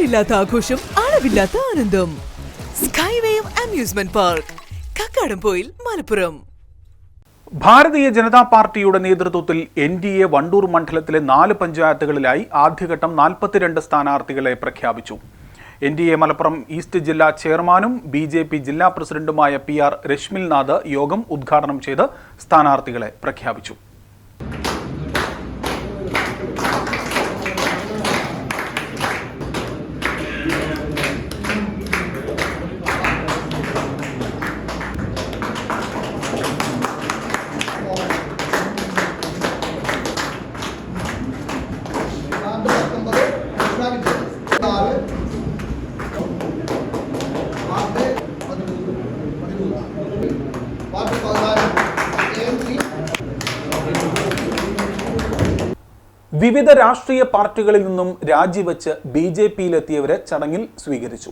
അതിരില്ലാത്ത ആഘോഷം അളവില്ലാത്ത ആനന്ദം. Skywave amusement park Kakkadampoyil Malappuram. Bharatiya Janata പാർട്ടിയുടെ നേതൃത്വത്തിൽ എൻ ഡി എ വണ്ടൂർ മണ്ഡലത്തിലെ നാല് പഞ്ചായത്തുകളിലായി ആദ്യഘട്ടം നാൽപ്പത്തിരണ്ട് സ്ഥാനാർത്ഥികളെ പ്രഖ്യാപിച്ചു. N D A Malappuram east ജില്ലാ ചെയർമാനും ബി ജെ പി ജില്ലാ പ്രസിഡന്റുമായ പി ആർ രശ്മിൽനാഥ് യോഗം ഉദ്ഘാടനം ചെയ്ത് സ്ഥാനാർത്ഥികളെ പ്രഖ്യാപിച്ചു. വാർഡ് പതിനാല് വിവിധ രാഷ്ട്രീയ പാർട്ടികളിൽ നിന്നും രാജിവെച്ച് ബി ജെ പിയിലെത്തിയവരെ ചടങ്ങിൽ സ്വീകരിച്ചു.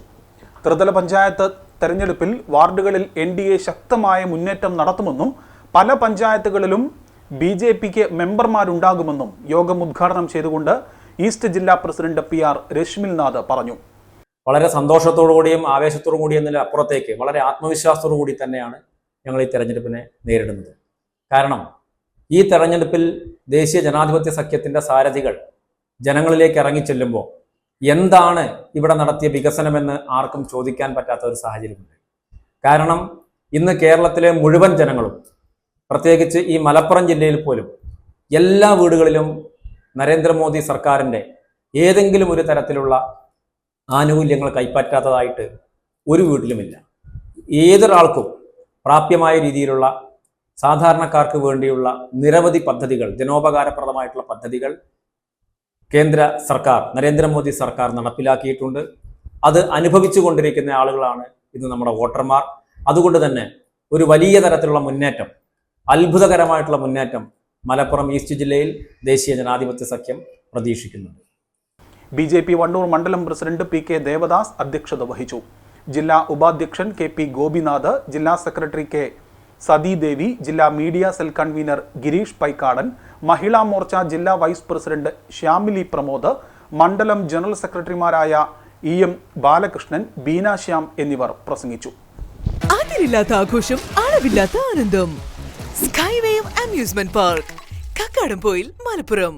ത്രിതല പഞ്ചായത്ത് തെരഞ്ഞെടുപ്പിൽ വാർഡുകളിൽ എൻ ഡി എ ശക്തമായ മുന്നേറ്റം നടത്തുമെന്നും പല പഞ്ചായത്തുകളിലും ബി ജെ പിക്ക് മെമ്പർമാരുണ്ടാകുമെന്നും യോഗം ഉദ്ഘാടനം ചെയ്തുകൊണ്ട് ഈസ്റ്റ് ജില്ലാ പ്രസിഡന്റ് പി ആർ രശ്മിൽനാഥ് പറഞ്ഞു. വളരെ സന്തോഷത്തോടു കൂടിയും ആവേശത്തോടു കൂടിയും അപ്പുറത്തേക്ക് വളരെ ആത്മവിശ്വാസത്തോടു കൂടി തന്നെയാണ് ഞങ്ങൾ ഈ തെരഞ്ഞെടുപ്പിനെ നേരിടുന്നത്. കാരണം ഈ തെരഞ്ഞെടുപ്പിൽ ദേശീയ ജനാധിപത്യ സഖ്യത്തിന്റെ സാരഥികൾ ജനങ്ങളിലേക്ക് ഇറങ്ങിച്ചെല്ലുമ്പോൾ എന്താണ് ഇവിടെ നടത്തിയ വികസനമെന്ന് ആർക്കും ചോദിക്കാൻ പറ്റാത്ത ഒരു സാഹചര്യമുണ്ട്. കാരണം ഇന്ന് കേരളത്തിലെ മുഴുവൻ ജനങ്ങളും പ്രത്യേകിച്ച് ഈ മലപ്പുറം ജില്ലയിൽ പോലും എല്ലാ വീടുകളിലും നരേന്ദ്രമോദി സർക്കാരിന്റെ ഏതെങ്കിലും ഒരു തരത്തിലുള്ള ആനുകൂല്യങ്ങൾ കൈപ്പറ്റാത്തതായിട്ട് ഒരു വീട്ടിലുമില്ല. ഏതൊരാൾക്കും പ്രാപ്യമായ രീതിയിലുള്ള സാധാരണക്കാർക്ക് വേണ്ടിയുള്ള നിരവധി പദ്ധതികൾ ജനോപകാരപ്രദമായിട്ടുള്ള പദ്ധതികൾ കേന്ദ്ര സർക്കാർ നരേന്ദ്രമോദി സർക്കാർ നടപ്പിലാക്കിയിട്ടുണ്ട്. അത് അനുഭവിച്ചു കൊണ്ടിരിക്കുന്ന ആളുകളാണ് ഇന്ന് നമ്മുടെ വോട്ടർമാർ. അതുകൊണ്ട് തന്നെ ഒരു വലിയ തരത്തിലുള്ള മുന്നേറ്റം അത്ഭുതകരമായിട്ടുള്ള മുന്നേറ്റം മലപ്പുറം ഈസ്റ്റ് ജില്ലയിൽ ദേശീയ ജനാധിപത്യ സഖ്യം പ്രതീക്ഷിക്കുന്നുണ്ട്. ബി ജെ പി വണ്ടൂർ മണ്ഡലം പ്രസിഡന്റ് പി കെ ദേവദാസ് അധ്യക്ഷത വഹിച്ചു. ജില്ലാ ഉപാധ്യക്ഷൻ കെ പി ഗോപിനാഥ് ജില്ലാ സെക്രട്ടറി കെ സതീദേവി ജില്ലാ media cell convener Girish Paikkadan Mahila Morcha ജില്ലാ വൈസ് പ്രസിഡന്റ് ശ്യാമിലി പ്രമോദ് മണ്ഡലം ജനറൽ സെക്രട്ടറിമാരായ ഇ എം ബാലകൃഷ്ണൻ ബീന ശ്യാം എന്നിവർ പ്രസംഗിച്ചു. അതിരില്ലാത്ത ആഘോഷം അളവില്ലാത്ത ആനന്ദം. Skywave amusement park Kakkadampoyil Malappuram.